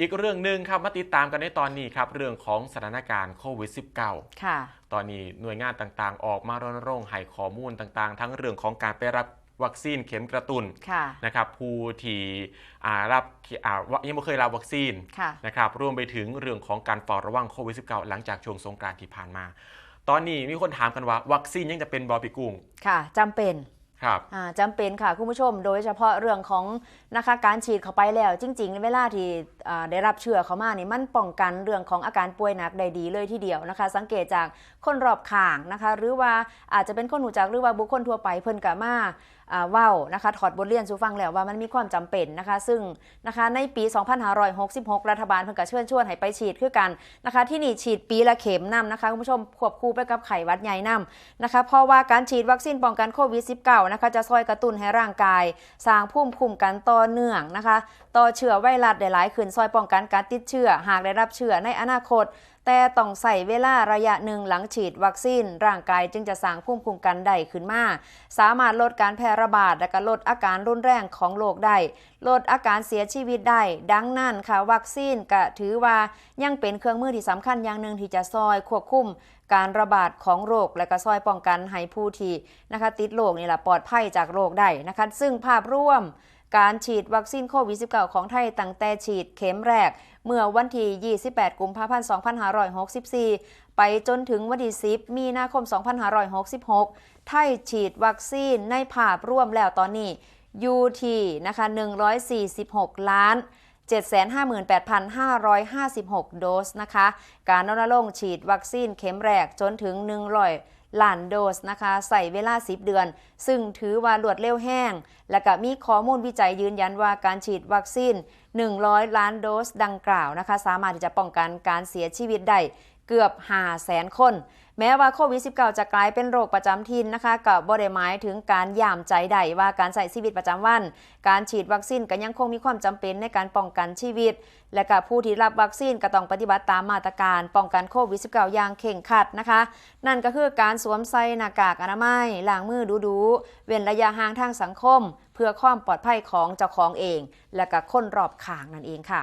อีกเรื่องหนึ่งครับมาติดตามกันในตอนนี้ครับเรื่องของสถานการณ์โควิด -19 ค่ะ ตอนนี้หน่วยงานต่างๆ ออกมารณรงค์ให้ข้อมูลต่างๆ ทั้งเรื่องของการไปรับวัคซีนเข็มกระตุนค่ะนะครับผู้ที่อ่ารับอ่าวะยังไม่เคยรับวัคซีนค่ะนะครับรวมไปถึงเรื่องของการเฝ้าระวังโควิด -19 หลังจากช่วงสงกรานต์ที่ผ่านมา ตอนนี้มีคนถามกันว่า วัคซีนยังจะเป็นบอปิกุ้งค่ะจำเป็น ครับอ่าจำเป็นค่ะคุณผู้ชม โดยเฉพาะเรื่องของนะคะการฉีดเข้าไปแล้ว จริง ๆ เวลาที่ได้รับเชื้อเข้ามานี่มันป้องกันเรื่องของอาการป่วยหนักได้ดีเลยทีเดียวนะคะ สังเกตจากคนรอบข้างนะคะ หรือว่าอาจจะเป็นคนหูจักหรือว่าบุคคลทั่วไปเพิ่นกะมาอ่าเว้านะคะถอดบทเรียนสู่ฟังแล้วว่ามันมีความจำเป็นนะคะ ซึ่งนะคะในปี 2566 รัฐบาลเพิ่นก็เชิญชวนให้ไปฉีดคือกันนะคะ ที่นี่ฉีดปีละเข็มนํนะคะคุณผู้ชมควบคู่ไปกับไข้วัดใหญ่นํนะคะเพราะว่าการฉีดวัคซีนป้องกันโควิด -19 นะคะจะซอยกระตุ้นให้ร่างกาย สร้างภูมิคุ้มกันต่อเนื่องนะคะ ต่อเชื้อไวรัสได้หลายขึ้นซอยป้องกันการติดเชื้อหากได้รับเชื้อในอนาคต แต่ต้องใส่เวลาระยะหนึ่งหลังฉีดวัคซีน ร่างกายจึงจะสร้างภูมิคุ้มกันได้ขึ้นมา สามารถลดการแพร่ระบาด และก็ลดอาการรุนแรงของโรคได้ ลดอาการเสียชีวิตได้ ดังนั้นค่ะ วัคซีนก็ถือว่ายังเป็นเครื่องมือที่สำคัญอย่างหนึ่งที่จะซอยควบคุมการระบาดของโรคและก็ซอยป้องกันให้ผู้ที่นะคะติดโรคนี่แหละปลอดภัยจากโรคได้นะคะซึ่งภาพรวม การฉีดวัคซีนโควิด -19 ของไทยตั้งแต่ฉีดเข็มแรก เมื่อวันที่ 28 กุมภาพันธ์ 2564 ไปจนถึงวันที่ 10 มีนาคม 2566 ไทยฉีดวัคซีนในภาพรวมแล้วตอนนี้อยู่ที่นะคะ146 ล้าน758,556 โดสนะคะ การรณรงค์ฉีดวัคซีนเข็มแรกจนถึง100 ล้านโดสนะคะใส่เวลา 10 เดือน ซึ่งถือว่ารวดเร็วแห้ง และก็มีข้อมูลวิจัยยืนยันว่าการฉีดวัคซีน 100 ล้านโดสดังกล่าวนะคะ สามารถที่จะป้องกันการเสียชีวิตได้ เกือบ5แสนคน แม้ว่าโควิด -19 จะกลายเป็นโรคประจำถิ่นนะคะกับบริหมายถึงการย่ามใจใดว่าการใช้ชีวิตประจำวัน การฉีดวัคซีนก็ยังคงมีความจำเป็นในการป้องกันชีวิต และกับผู้ที่รับวัคซีนก็ต้องปฏิบัติตามมาตรการ ป้องกันโควิด -19 อย่างเข่งครัดนะคะ นั่นก็คือการสวมใส่หน้ากากอนามัยล้างมือดูๆเว้นระยะห่างทางสังคม เพื่อความปลอดภัยของเจ้าของเอง และกับคนรอบข้างนั่นเองค่ะ